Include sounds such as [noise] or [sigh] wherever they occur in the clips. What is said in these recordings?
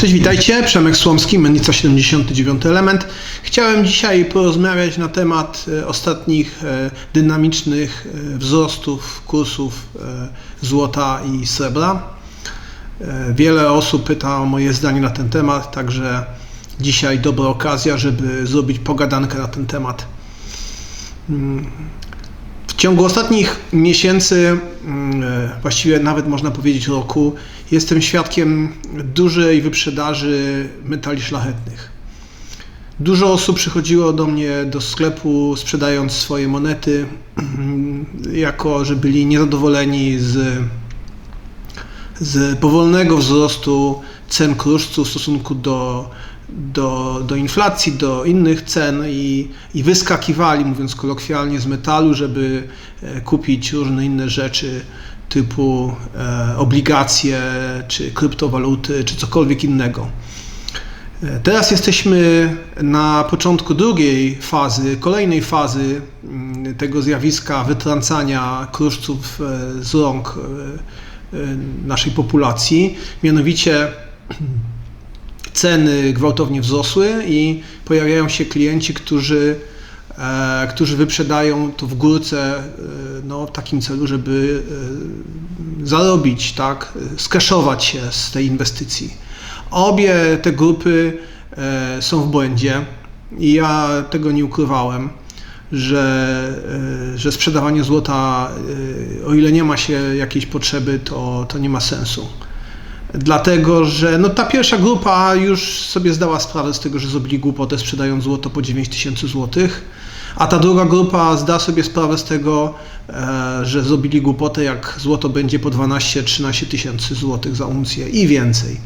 Cześć, witajcie. Przemek Słomski, Mennica 79 Element. Chciałem dzisiaj porozmawiać na temat e, ostatnich e, dynamicznych e, wzrostów kursów złota i srebra. Wiele osób pyta o moje zdanie na ten temat, także dzisiaj dobra okazja, żeby zrobić pogadankę na ten temat. W ciągu ostatnich miesięcy, mm, e, właściwie nawet można powiedzieć roku, jestem świadkiem dużej wyprzedaży metali szlachetnych. Dużo osób przychodziło do mnie do sklepu sprzedając swoje monety, [clears throat] jako że byli niezadowoleni z, z powolnego wzrostu cen kruszców w stosunku do do, do inflacji, do innych cen i, i wyskakiwali, mówiąc kolokwialnie, z metalu, żeby e, kupić różne inne rzeczy typu e, obligacje, czy kryptowaluty, czy cokolwiek innego. E, teraz jesteśmy na początku drugiej fazy, kolejnej fazy mm, tego zjawiska wytrącania kruszców e, z rąk naszej populacji, mianowicie [clears throat] ceny gwałtownie wzrosły i pojawiają się klienci, którzy, e, którzy wyprzedają to w górce e, no, w takim celu, żeby e, zarobić, tak, skeszować się z tej inwestycji. Obie te grupy są w błędzie i ja tego nie ukrywałem że, że sprzedawanie złota, o ile nie ma się jakiejś potrzeby, to, to nie ma sensu dlatego że no, ta pierwsza grupa już sobie zdała sprawę z tego, że zrobili głupotę sprzedając złoto po 9 tysięcy złotych, a ta druga grupa zda sobie sprawę z tego, e, że zrobili głupotę, jak złoto będzie po 12-13 tysięcy złotych za uncję i więcej.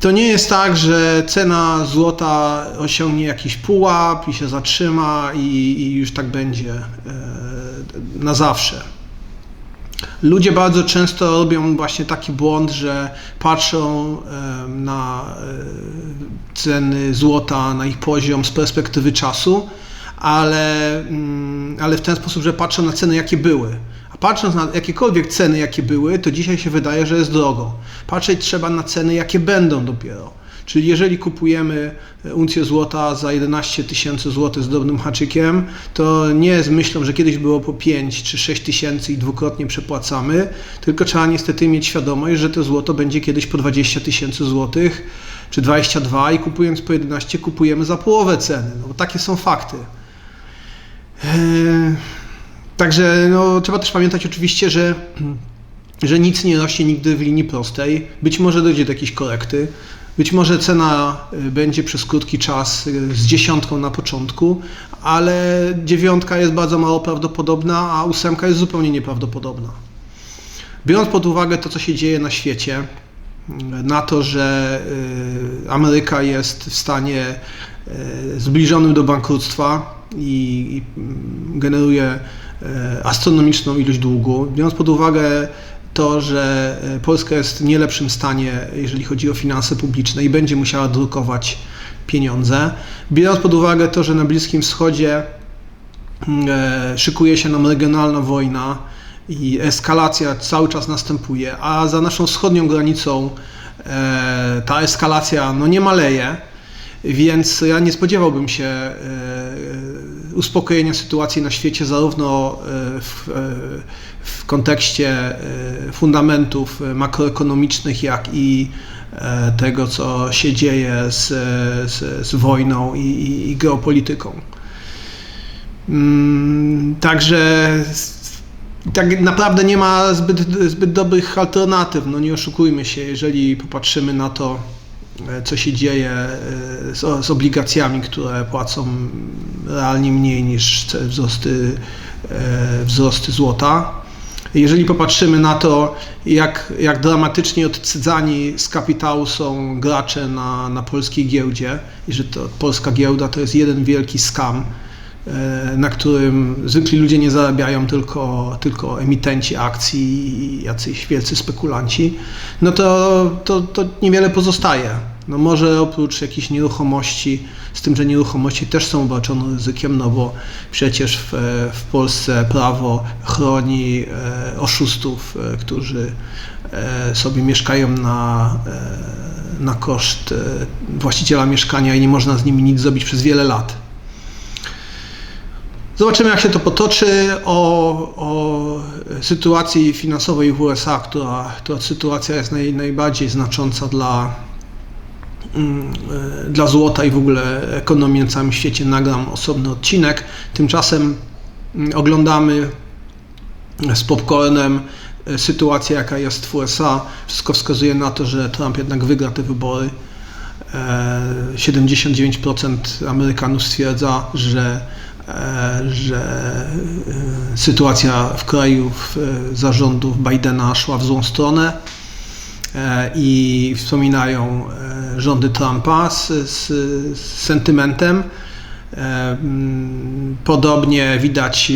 To nie jest tak, że cena złota osiągnie jakiś pułap i się zatrzyma i, i już tak będzie e, na zawsze. Ludzie bardzo często robią właśnie taki błąd, że patrzą na e, ceny złota, na ich poziom z perspektywy czasu, ale, mm, ale w ten sposób, że patrzą na ceny, jakie były. A patrząc na jakiekolwiek ceny, jakie były, to dzisiaj się wydaje, że jest drogo. Patrzeć trzeba na ceny, jakie będą dopiero. Czyli jeżeli kupujemy e, uncję złota za 11 tysięcy złotych z drobnym haczykiem, to nie z myślą, że kiedyś było po 5 czy 6 tysięcy i dwukrotnie przepłacamy, tylko trzeba niestety mieć świadomość, że to złoto będzie kiedyś po 20 tysięcy złotych czy 22 i kupując po 11 kupujemy za połowę ceny. No, takie są fakty. Eee, także no, trzeba też pamiętać oczywiście, że że nic nie rośnie nigdy w linii prostej. Być może dojdzie do jakiejś korekty, być może cena y, będzie przez krótki czas y, z dziesiątką na początku, ale dziewiątka jest bardzo mało prawdopodobna, a ósemka jest zupełnie nieprawdopodobna. Biorąc pod uwagę to, co się dzieje na świecie, y, na to, że Ameryka jest w stanie zbliżonym do bankructwa i generuje astronomiczną ilość długu, biorąc pod uwagę to, że e, Polska jest w nie lepszym stanie, jeżeli chodzi o finanse publiczne i będzie musiała drukować pieniądze. Biorąc pod uwagę to, że na Bliskim Wschodzie mm, e, szykuje się nam regionalna wojna i eskalacja cały czas następuje, a za naszą wschodnią granicą e, ta eskalacja no, nie maleje, więc ja nie spodziewałbym się uspokojenia sytuacji na świecie, zarówno e, w, e, w kontekście e, fundamentów makroekonomicznych, jak i tego, co się dzieje z, z, z wojną i, i, i geopolityką. Mm, także tak naprawdę nie ma zbyt, zbyt dobrych alternatyw. No nie oszukujmy się, jeżeli popatrzymy na to, co się dzieje e, z, z, obligacjami, które płacą realnie mniej niż wzrosty, e, wzrosty złota. Jeżeli popatrzymy na to, jak, jak dramatycznie odcydzani z kapitału są gracze na, na polskiej giełdzie, i że to polska giełda to jest jeden wielki skam, na którym zwykli ludzie nie zarabiają, tylko, tylko emitenci akcji i jacyś wielcy spekulanci, no to, to, to niewiele pozostaje. No może oprócz jakichś nieruchomości, z tym, że nieruchomości też są obarczone ryzykiem, no bo przecież w, w Polsce prawo chroni e, oszustów, e, którzy e, sobie mieszkają na, e, na koszt e, właściciela mieszkania i nie można z nimi nic zrobić przez wiele lat. Zobaczymy, jak się to potoczy. O, o sytuacji finansowej w USA, która, która sytuacja jest naj, najbardziej znacząca dla, mm, e, dla złota i w ogóle ekonomii na całym świecie, nagram osobny odcinek. Tymczasem mm, oglądamy z popcornem e, sytuację, jaka jest w USA. Wszystko wskazuje na to, że Trump jednak wygra te wybory. E, 79% Amerykanów stwierdza, że E, że e, sytuacja w kraju w e, zarządów Bidena szła w złą stronę i wspominają rządy Trumpa z, z, sentymentem. Podobnie widać,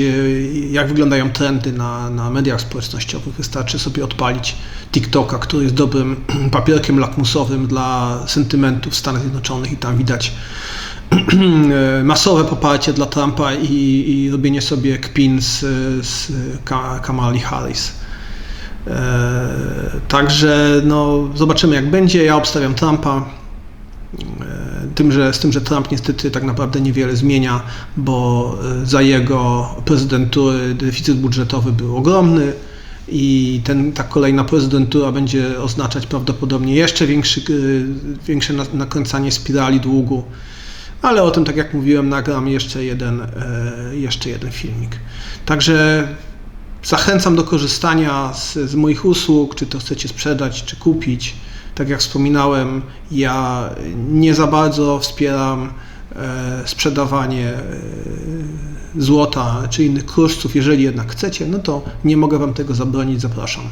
jak wyglądają trendy na, na mediach społecznościowych. Wystarczy sobie odpalić TikToka, który jest dobrym [clears throat] papierkiem lakmusowym dla sentymentów Stanów Zjednoczonych i tam widać [clears throat] masowe poparcie dla Trumpa i, i robienie sobie kpin z, z Kamali Harris. E, także no, zobaczymy jak będzie. Ja obstawiam Trumpa. E, tym, że, z tym, że Trump niestety tak naprawdę niewiele zmienia, bo e, za jego prezydentury deficyt budżetowy był ogromny i ten, ta kolejna prezydentura będzie oznaczać prawdopodobnie jeszcze większy, większe nakręcanie spirali długu ale o tym, tak jak mówiłem, nagram jeszcze jeden, e, jeszcze jeden filmik. Także zachęcam do korzystania z, z moich usług, czy to chcecie sprzedać, czy kupić. Tak jak wspominałem, ja nie za bardzo wspieram e, sprzedawanie e, złota czy innych kruszców. Jeżeli jednak chcecie, no to nie mogę Wam tego zabronić, zapraszam.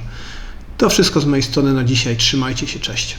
To wszystko z mojej strony na dzisiaj. Trzymajcie się, cześć.